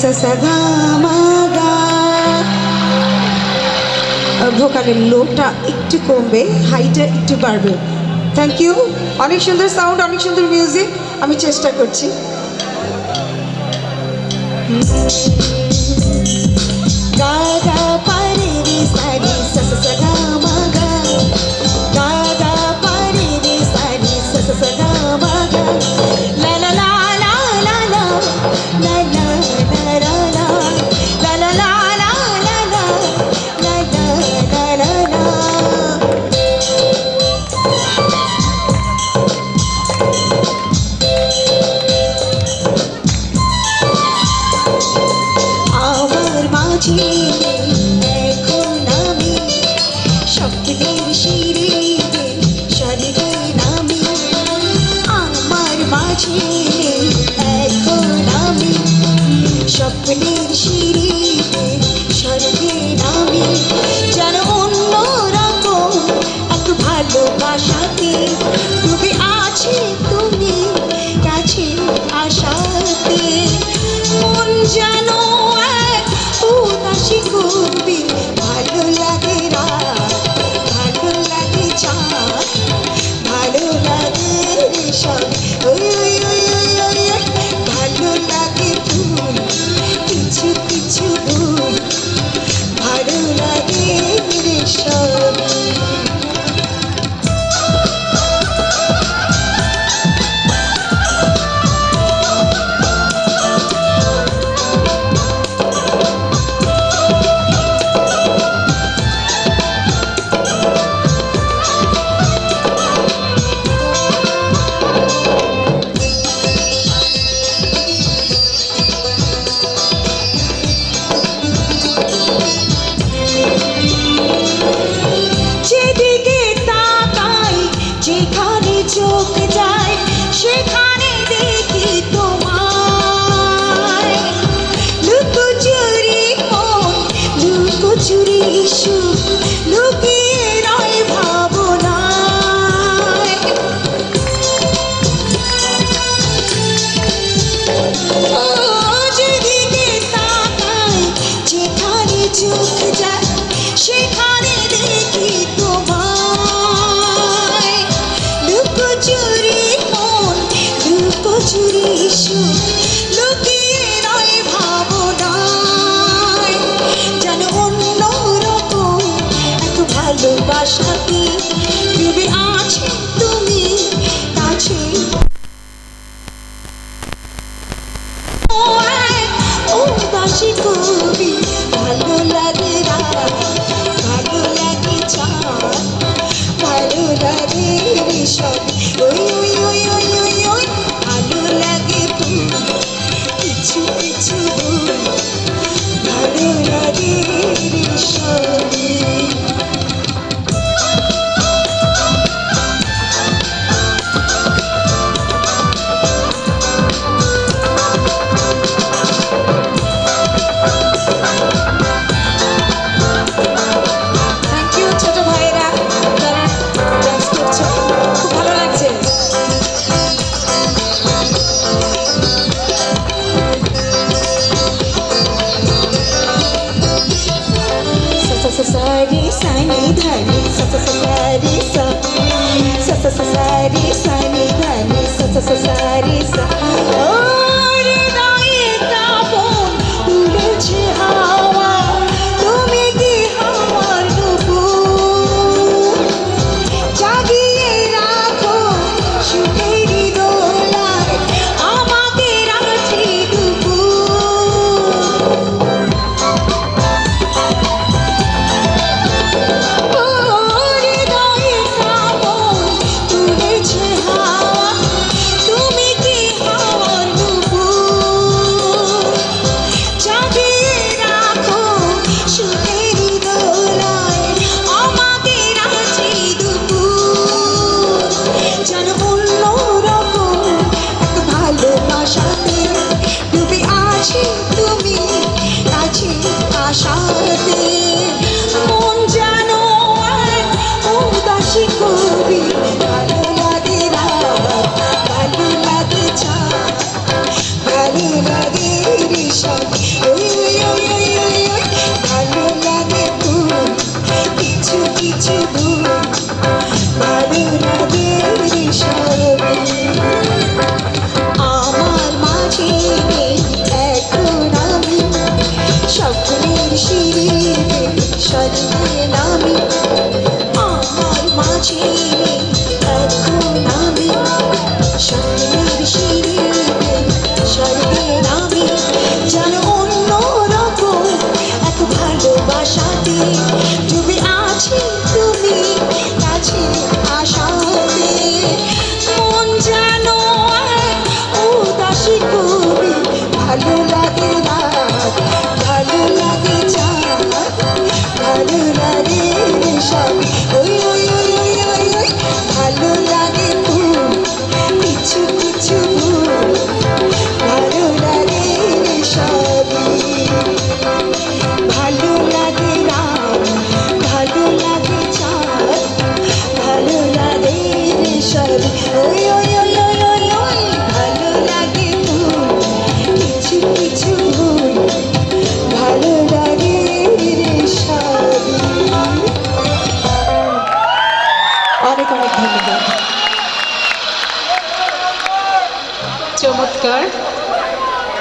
ಸ ಗ ಮ ಗ ভোকালের লোটা একটু কমবে হাইটা একটু বাড়বে। থ্যাংক ইউ অনেক সুন্দর সাউন্ড অনেক সুন্দর মিউজিক আমি চেষ্টা করছি। গা গা। পারে রে সারি, সা সা গা। মা গা গা গা পারে লা লা 谢。খুশি করবি চোখ যায় সেখানে দেখি তোমায় লুকোচুরি মন লুকোচুরি সুখ লুকিয়ে রয় ভাবনায় যেন অন্য ভালোবাসাতে ডুবে আছে তুমি কাছে কবি ভালো লাগে রেশম sari sani dhani sa sa sa sari sa sa sa sani dhani sa sa sa sari sa